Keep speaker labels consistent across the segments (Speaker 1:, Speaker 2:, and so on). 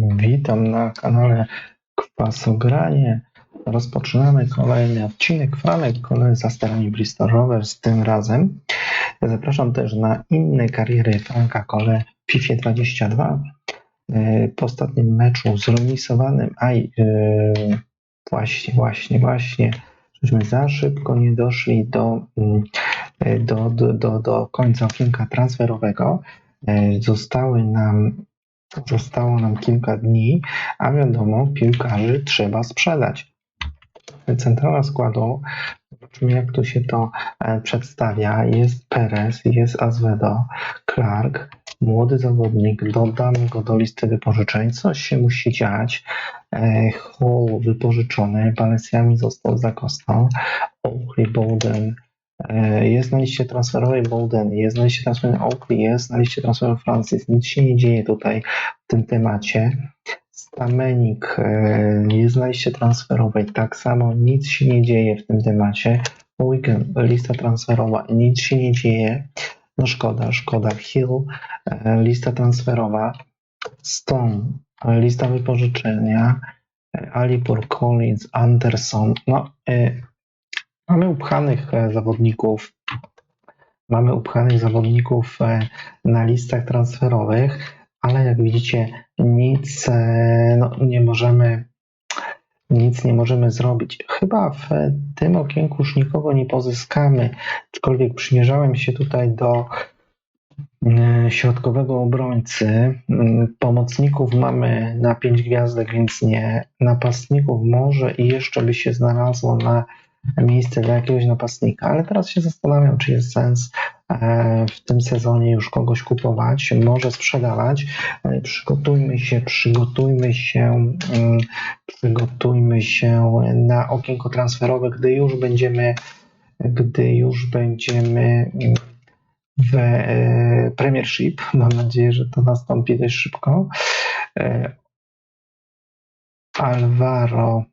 Speaker 1: Witam na kanale Kwasogranie. Rozpoczynamy kolejny odcinek Franek Kole za sterami Bristol Rovers tym razem. Zapraszam też na inne kariery Franka Kole w FIFA 22. E, Po ostatnim meczu zremisowanym, aj e, właśnie, właśnie, właśnie, żeśmy za szybko nie doszli do, mm, e, do, do, do, do końca okienka transferowego. E, Zostały nam Zostało nam kilka dni, a wiadomo, piłkarzy trzeba sprzedać. Centrala składu, zobaczymy jak tu się to e, przedstawia. Jest Perez, jest Azvedo, Clark, młody zawodnik, dodamy go do listy wypożyczeń. Coś się musi dziać. E, Hall wypożyczony, Balenciami został za kostą, Oakley, Bowden, Jest na liście transferowej Bolden, jest na liście transferowej Oakley, jest na liście transferowej Francis. Nic się nie dzieje tutaj w tym temacie. Stamenik e, jest na liście transferowej, tak samo nic się nie dzieje w tym temacie. Weekend, lista transferowa, nic się nie dzieje. No szkoda, szkoda. Hill, e, lista transferowa. Stone, lista wypożyczenia. E, Alipur, Collins, Anderson. No, e, Mamy upchanych e, zawodników. Mamy upchanych zawodników e, na listach transferowych, ale jak widzicie, nic e, no, nie możemy nic nie możemy zrobić. Chyba w tym okienku już nikogo nie pozyskamy, aczkolwiek przymierzałem się tutaj do środkowego obrońcy. Mm, Pomocników mamy na 5 gwiazdek, więc nie. Napastników może i jeszcze by się znalazło na miejsce dla jakiegoś napastnika, ale teraz się zastanawiam, czy jest sens e, w tym sezonie już kogoś kupować, może sprzedawać. E, Przygotujmy się, przygotujmy się, mm, przygotujmy się na okienko transferowe, gdy już będziemy, gdy już będziemy mm, w e, Premiership. Mam nadzieję, że to nastąpi dość szybko. Alvaro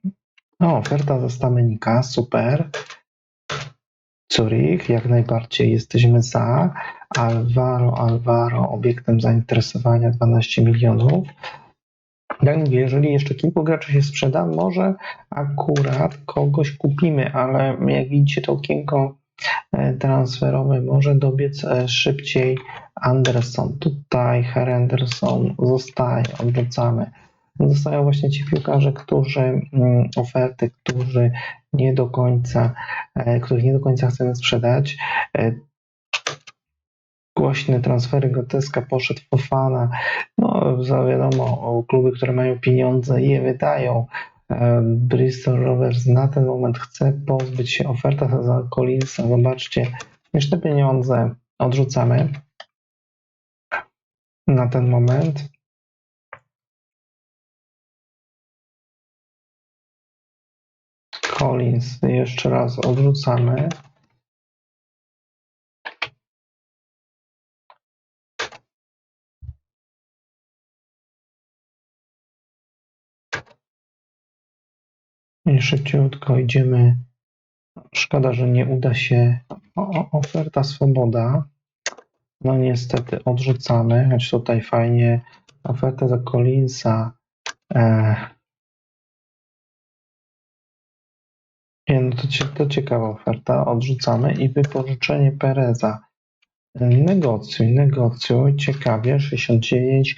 Speaker 1: no, oferta ze Stamenika, super. Zurich, jak najbardziej jesteśmy za. Alvaro, Alvaro, obiektem zainteresowania 12 milionów. Jeżeli jeszcze kilku graczy się sprzeda, może akurat kogoś kupimy, ale jak widzicie, to okienko e, transferowe może dobiec e, szybciej. Anderson, tutaj Henderson zostaje, odwracamy dostają właśnie ci piłkarze, którzy mm, oferty, którzy nie do końca, e, których nie do końca chcemy sprzedać. E, Głośne transfery Groteska poszedł Fofana. No, za wiadomo, kluby, które mają pieniądze i je wydają. E, Bristol Rovers na ten moment chce pozbyć się oferta za Collinsa. Zobaczcie, już te pieniądze odrzucamy na ten moment. Collins jeszcze raz odrzucamy. I szybciutko idziemy. Szkoda, że nie uda się. Oferta swoboda. No niestety odrzucamy, choć tutaj fajnie. Oferta za Collinsa. E, Nie, no to, to ciekawa oferta. Odrzucamy i wypożyczenie Pereza. Negocjuj, negocjuj. Ciekawie, 69.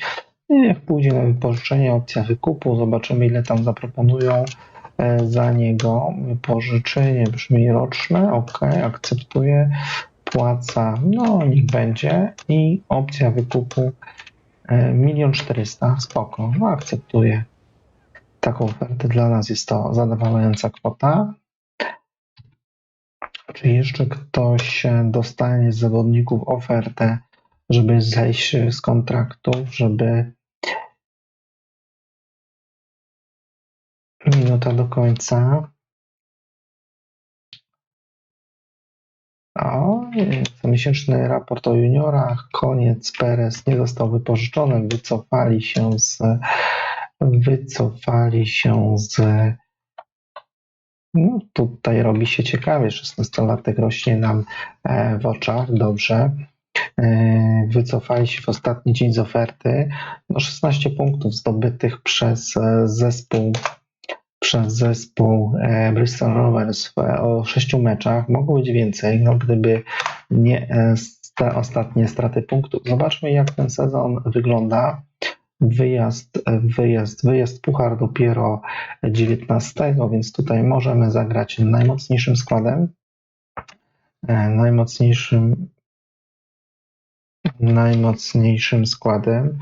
Speaker 1: Niech pójdzie na wypożyczenie, opcja wykupu. Zobaczymy, ile tam zaproponują e, za niego. Wypożyczenie brzmi roczne. OK, akceptuję. Płaca, no niech będzie. I opcja wykupu e, milion czterysta. Spoko, no akceptuję. Taką ofertę dla nas jest to zadowalająca kwota. Czy jeszcze ktoś dostanie z zawodników ofertę, żeby zejść z kontraktów, żeby minuta do końca. O, miesięczny raport o juniorach, koniec, Perez nie został wypożyczony, wycofali się z wycofali się z no tutaj robi się ciekawie, 16-latek rośnie nam e, w oczach, dobrze. e, wycofali się w ostatni dzień z oferty. No 16 punktów zdobytych przez e, zespół przez zespół Bristol Rovers o sześciu meczach. Mogło być więcej, no gdyby nie te ostatnie straty punktów. Zobaczmy, jak ten sezon wygląda. Wyjazd, wyjazd, wyjazd puchar dopiero 19, więc tutaj możemy zagrać najmocniejszym składem. E, Najmocniejszym najmocniejszym składem.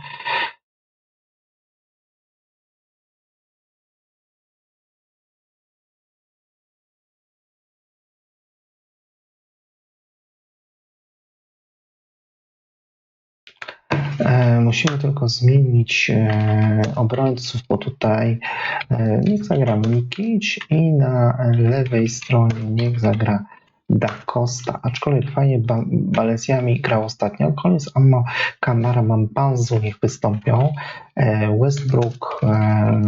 Speaker 1: Musimy tylko zmienić e, obrońców, bo tutaj e, niech zagra Mikić i na lewej stronie niech zagra Da Costa. Aczkolwiek fajnie ba Balezjami grał ostatnio. Koniec Ammo Kamara Mampanzu niech wystąpią. E, Westbrook e,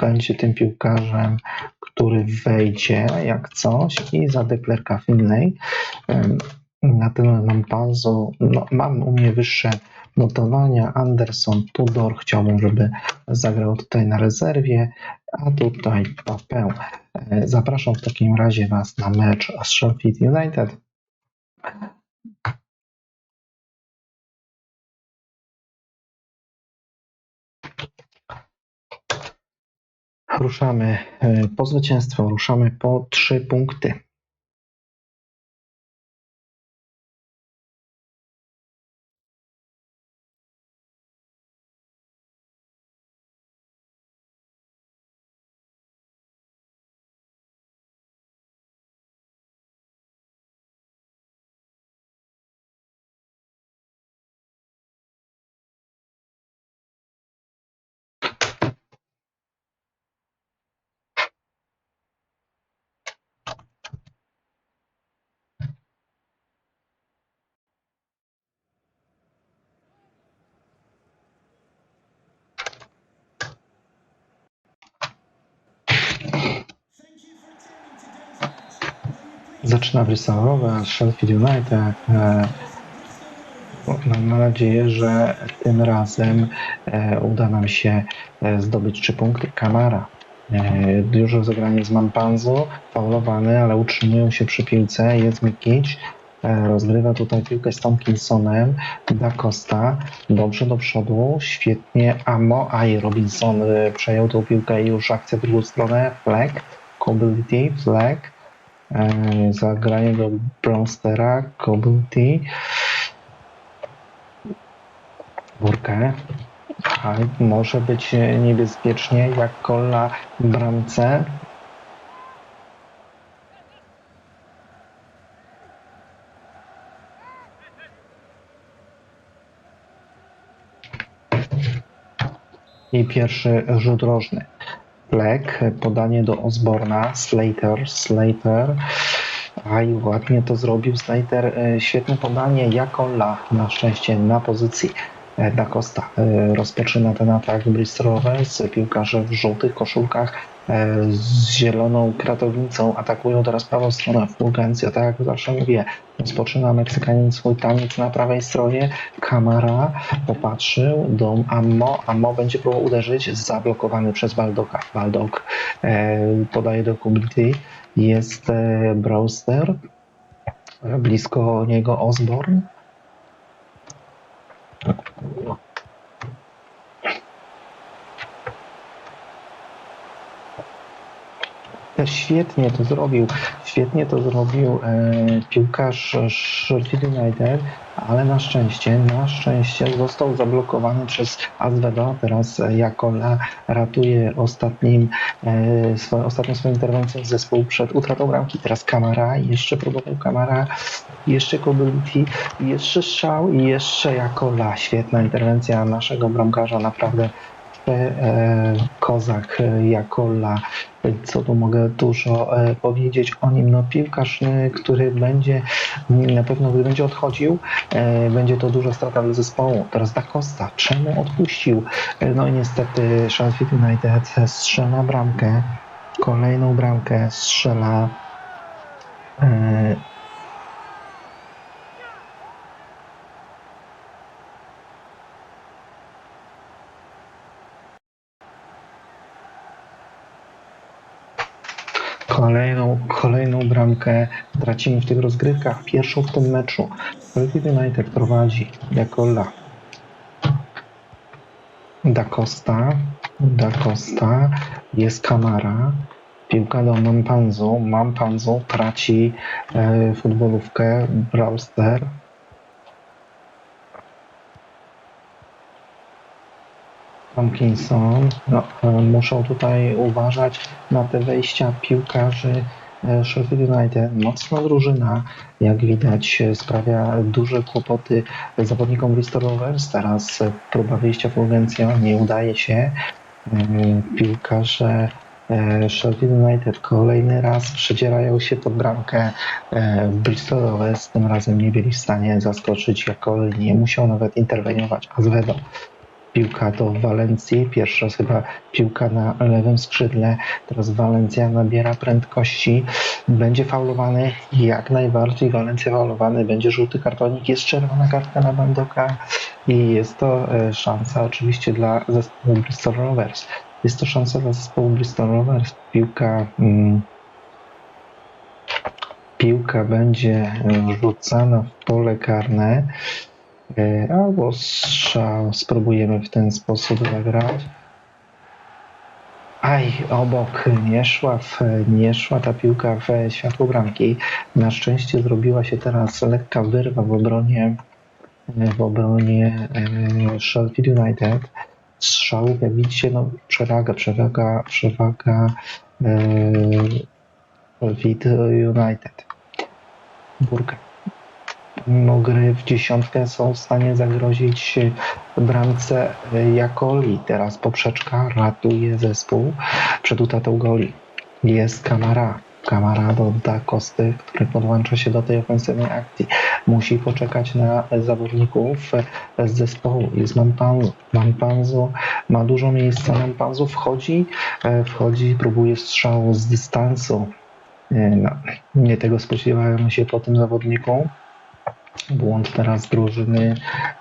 Speaker 1: będzie tym piłkarzem, który wejdzie jak coś i za deklerka Finlay. E, na tym Mampanzu no, mam u mnie wyższe notowania. Anderson, Tudor chciałbym, żeby zagrał tutaj na rezerwie, a tutaj Papę. E, Zapraszam w takim razie Was na mecz z Sheffield United. Ruszamy e, po zwycięstwo, ruszamy po trzy punkty. Zaczyna Rovers, Sheffield United. E, Mam nadzieję, że tym razem e, uda nam się e, zdobyć trzy punkty. Kamara. Dużo zagranie z Mampanzu, faulowany, ale utrzymują się przy piłce. Jest Mikić. E, Rozgrywa tutaj piłkę z Tomkinsonem. Da Costa. Dobrze do przodu. Świetnie. Amo. A i Robinson przejął tą piłkę i już akcja w drugą stronę. Fleck. Cobility. Fleck. E, Zagranie do Bronstera. Cobility. Burkę. A może być niebezpiecznie jak kola w bramce. I pierwszy rzut rożny. Fleck, podanie do Osborna, Slater, Slater. Aj, ładnie to zrobił Slater. E, Świetne podanie, Jakola na szczęście na pozycji Da Costa. E, Rozpoczyna ten atak Bristol Rovers. Piłkarze w żółtych koszulkach z zieloną kratownicą atakują teraz prawą stronę. Fulgencja, tak jak zawsze mówię, rozpoczyna Meksykanin swój taniec na prawej stronie. Kamara popatrzył do Ammo. Ammo będzie próbował uderzyć, zablokowany przez Baldoka. Baldok e, podaje do Kubity. Jest e, Brewster. E, Blisko niego Osborne. Świetnie to zrobił, świetnie to zrobił e, piłkarz Sheffield United, ale na szczęście, na szczęście został zablokowany przez Azvedo. Teraz e, Jakola ratuje ostatnim, e, swoją, ostatnią swoją interwencją zespół przed utratą bramki. Teraz Kamara, jeszcze próbował Kamara, jeszcze Kobility, jeszcze strzał i jeszcze Jakola. Świetna interwencja naszego bramkarza, naprawdę kozak e, Jakola. Co tu mogę dużo e, powiedzieć o nim? No piłkarz, e, który będzie m, na pewno, gdy będzie odchodził, e, będzie to duża strata dla zespołu. Teraz Da Costa, czemu odpuścił? E, no i niestety Sheffield United strzela bramkę, kolejną bramkę strzela Kolejną, kolejną bramkę tracimy w tych rozgrywkach. Pierwszą w tym meczu. Sheffield United prowadzi Jakola. Da Costa. Da Costa. Jest Kamara. Piłka do Mampanzu. Mampanzu traci e, futbolówkę. Brewster. Tomkinson. No, e, muszą tutaj uważać na te wejścia piłkarzy e, Sheffield United. Mocna drużyna, jak widać, sprawia duże kłopoty zawodnikom Bristol Rovers. Teraz próba wyjścia Fulgencio nie udaje się. E, Piłkarze Sheffield United kolejny raz przedzierają się pod bramkę Bristol Rovers. Tym razem nie byli w stanie zaskoczyć Jakol, nie musiał nawet interweniować Azvedo. Piłka do Walencji, pierwsza chyba piłka na lewym skrzydle, teraz Walencja nabiera prędkości, będzie faulowany, jak najbardziej Walencja faulowany, będzie żółty kartonik, jest czerwona kartka na Bandoka. I jest to e, szansa oczywiście dla zespołu Bristol Rovers. Jest to szansa dla zespołu Bristol Rovers. Piłka mm, piłka będzie e, rzucana w pole karne. E, Albo strzał spróbujemy w ten sposób zagrać. Aj, obok nie szła, w, nie szła ta piłka w światło bramki. Na szczęście zrobiła się teraz lekka wyrwa w obronie w obronie e, Sheffield United. Strzałów, jak widzicie, no przewaga, przewaga, przewaga Sheffield United. Burger mimo gry w dziesiątkę są w stanie zagrozić bramce Jakoli. Teraz poprzeczka ratuje zespół przed utratą goli. Jest Kamara. Kamara do Da Kosty, który podłącza się do tej ofensywnej akcji. Musi poczekać na zawodników z zespołu. Jest Mampanzu. Mampanzu ma dużo miejsca. Mampanzu wchodzi, e, wchodzi, próbuje strzału z dystansu. E, No, nie tego spodziewałem się po tym zawodniku. Błąd teraz drużyny,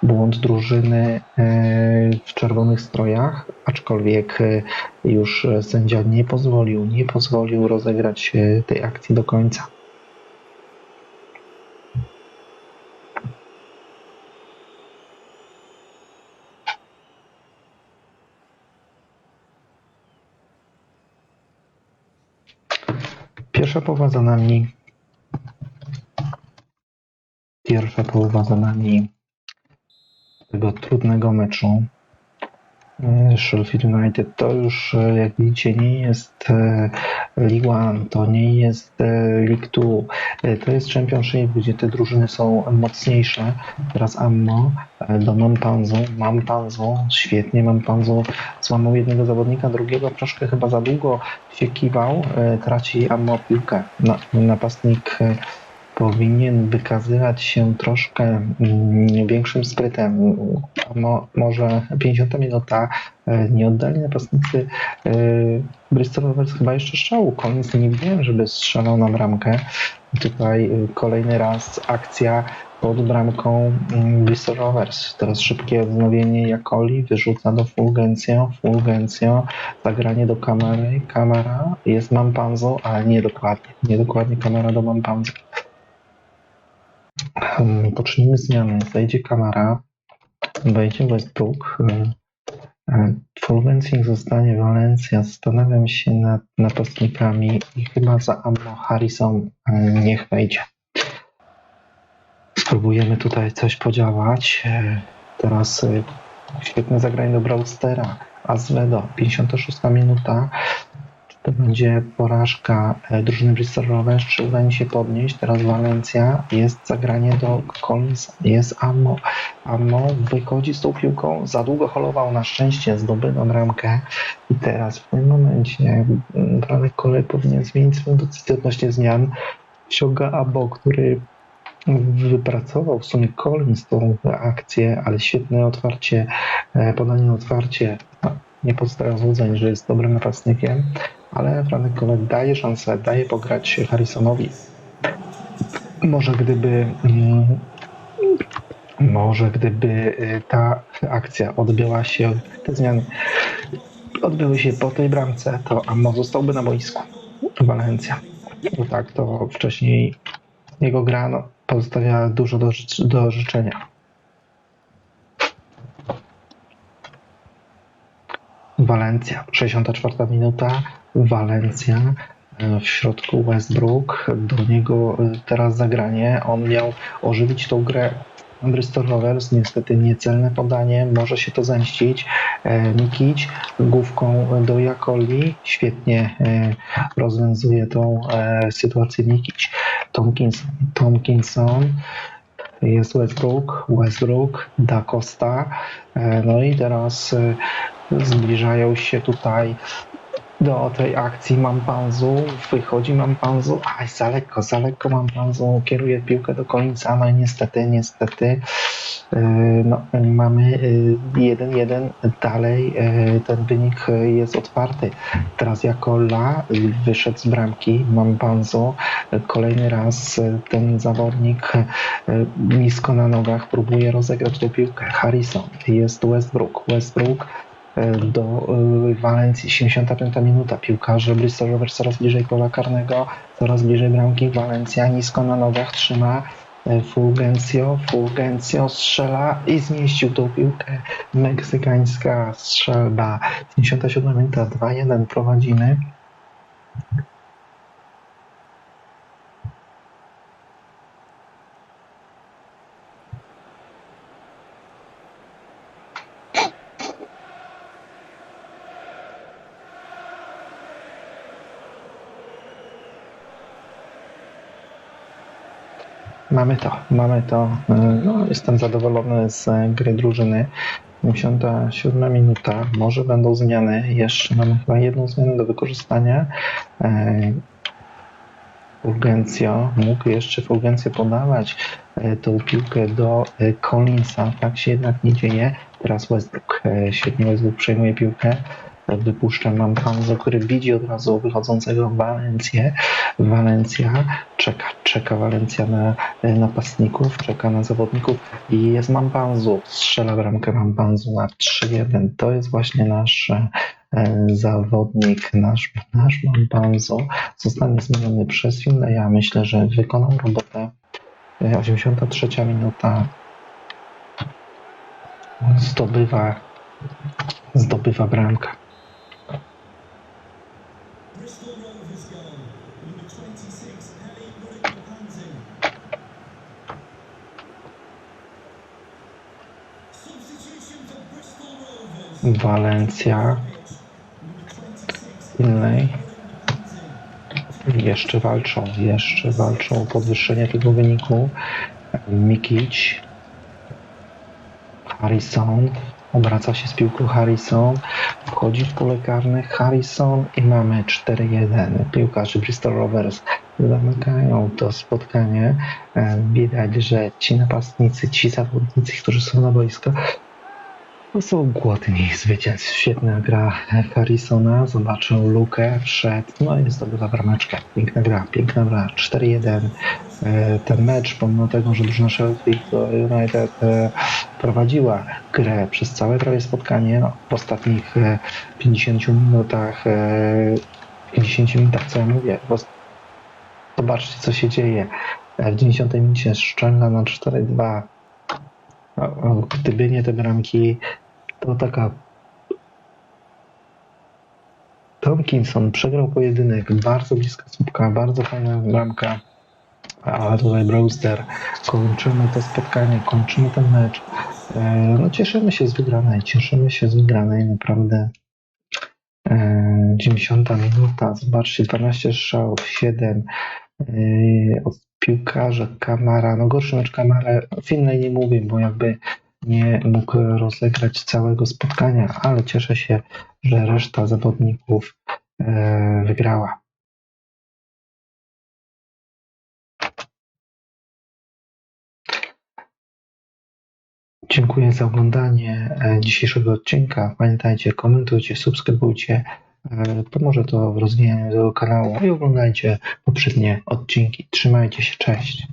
Speaker 1: błąd drużyny e, w czerwonych strojach, aczkolwiek e, już sędzia nie pozwolił, nie pozwolił rozegrać e, tej akcji do końca. Pierwsza połowa za nami. Pierwsza połowa za nami tego trudnego meczu. E, Sheffield United to już, e, jak widzicie, nie jest e, League One, to nie jest League Two, to jest Championship, gdzie te drużyny są mocniejsze. Teraz Ammo do Mampanzu. Mampanzu, świetnie, Mampanzu złamał jednego zawodnika, drugiego troszkę chyba za długo się kiwał, traci Ammo piłkę. Na, napastnik powinien wykazywać się troszkę mm, większym sprytem. Mo, może 50 minuta e, nie oddali napastnicy e, Bristol Rovers chyba jeszcze strzału. Koniec nie widziałem, żeby strzelał na bramkę. Tutaj e, kolejny raz akcja pod bramką mm, Bristol Rovers. Teraz szybkie wznowienie Jakoli, wyrzuca do Fulgencio, Fulgencio, zagranie do kamery, kamera, jest Mampanzo, ale nie dokładnie, nie dokładnie kamera do Mampanzo. Pocznijmy zmiany. Zejdzie kamera, wejdzie Westbrook. hmm, e, zostanie Walencja. Zastanawiam się nad napastnikami i chyba za Ammo Harrison niech wejdzie. Spróbujemy tutaj coś podziałać. E, Teraz e, świetne zagranie do Brewstera. Azvedo, 56 minuta. To będzie porażka e, drużyny Bristol Rovers, uda się podnieść? Teraz Walencja, jest zagranie do Collinsa, jest Ammo. Ammo wychodzi z tą piłką, za długo holował, na szczęście zdobywa bramkę i teraz w tym momencie mm, Franek Kolej powinien zmienić swoją decyzję odnośnie zmian. Ściąga Abo, który wypracował w sumie Collins tą akcję, ale świetne otwarcie, e, podanie na otwarcie. No, nie pozostawia złudzeń, że jest dobrym napastnikiem, ale Franek Kolek daje szansę, daje pograć Harrisonowi. Może gdyby mm, może gdyby y, ta akcja odbyła się, te zmiany odbyły się po tej bramce, to Ammo zostałby na boisku. Walencja. Bo tak to wcześniej jego gra no, pozostawiała dużo do, do życzenia. Walencja, 64 minuta. Walencja e, w środku Westbrook. Do niego e, teraz zagranie. On miał ożywić tą grę Bristol Rovers. Niestety niecelne podanie. Może się to zemścić. E, Mikić główką do Jakoli. Świetnie rozwiązuje tą sytuację Mikić. Tomkinson. Tomkinson. Jest Westbrook, Westbrook, Da Costa. No i teraz zbliżają się tutaj do tej akcji Mampanzu. Wychodzi Mampanzu. Aj, za lekko, za lekko Mampanzu kieruje piłkę do końca. No i niestety, niestety e, no, mamy e, 1-1 dalej. e, Ten wynik jest otwarty. Teraz jako La wyszedł z bramki Mampanzu. Kolejny raz ten zawodnik nisko na nogach próbuje rozegrać tę piłkę. Harrison, jest Westbrook. Westbrook do e, Walencji, 75 minuta. Piłkarze Bristol Rovers coraz bliżej pola karnego, coraz bliżej bramki. Walencja nisko na nogach trzyma. e, Fulgencio, Fulgencio strzela i zmieścił tą piłkę. Meksykańska strzelba. 57 minuta, 2-1 prowadzimy. Mamy to, mamy to. E, No, jestem zadowolony z e, gry drużyny. 57 minuta, może będą zmiany. Jeszcze mamy chyba jedną zmianę do wykorzystania. E, Fulgencio mógł jeszcze Fulgencio podawać tą piłkę do Collinsa. Tak się jednak nie dzieje. Teraz Westbrook. Świetnie Westbrook przejmuje piłkę. E, Wypuszcza Mampanzo, który widzi od razu wychodzącego Valencję. Walencja czeka, czeka Walencja na e, napastników, czeka na zawodników i jest Mampanzu. Strzela bramkę Mampanzu na 3-1. To jest właśnie nasz e, zawodnik, nasz, nasz Mampanzu. Zostanie zmieniony przez Finleya. Myślę, że wykonał robotę. E, 83 minuta. Zdobywa, zdobywa bramkę. Walencja,
Speaker 2: Number 26,
Speaker 1: Finlay.
Speaker 2: Murray-Panting.
Speaker 1: Jeszcze walczą, jeszcze walczą o podwyższenie tego wyniku. Mikić, Harrison, obraca się z piłką Harrison, wchodzi w pole karne Harrison i mamy 4-1. Piłkarze Bristol Rovers zamykają to spotkanie. E, Widać, że ci napastnicy, ci zawodnicy, którzy są na boisku, są głodni zwycięstw. Świetna gra Harrisona. Zobaczył lukę, wszedł, no i zdobywa brameczkę. Piękna gra, piękna gra. 4-1. E, Ten mecz, pomimo tego, że drużyna Sheffield United e, prowadziła grę przez całe prawie spotkanie, no, w ostatnich e, 50 minutach, e, 50 minutach, co ja mówię, zobaczcie, co się dzieje. W 90 minucie Szczelna na 4-2. Gdyby nie te bramki, to taka. Tomkinson przegrał pojedynek, bardzo bliska słupka, bardzo fajna bramka. A tutaj Brewster, kończymy to spotkanie, kończymy ten mecz. E, No cieszymy się z wygranej, cieszymy się z wygranej, naprawdę. E, 90 minuta, zobaczcie, 12 strzałów, 7 e, od piłkarza Kamara, no gorszy mecz Kamara, Finlay nie mówię, bo jakby nie mógł rozegrać całego spotkania, ale cieszę się, że reszta zawodników e, wygrała. Dziękuję za oglądanie e, dzisiejszego odcinka. Pamiętajcie, komentujcie, subskrybujcie. E, Pomoże to w rozwijaniu tego kanału i oglądajcie poprzednie odcinki. Trzymajcie się, cześć.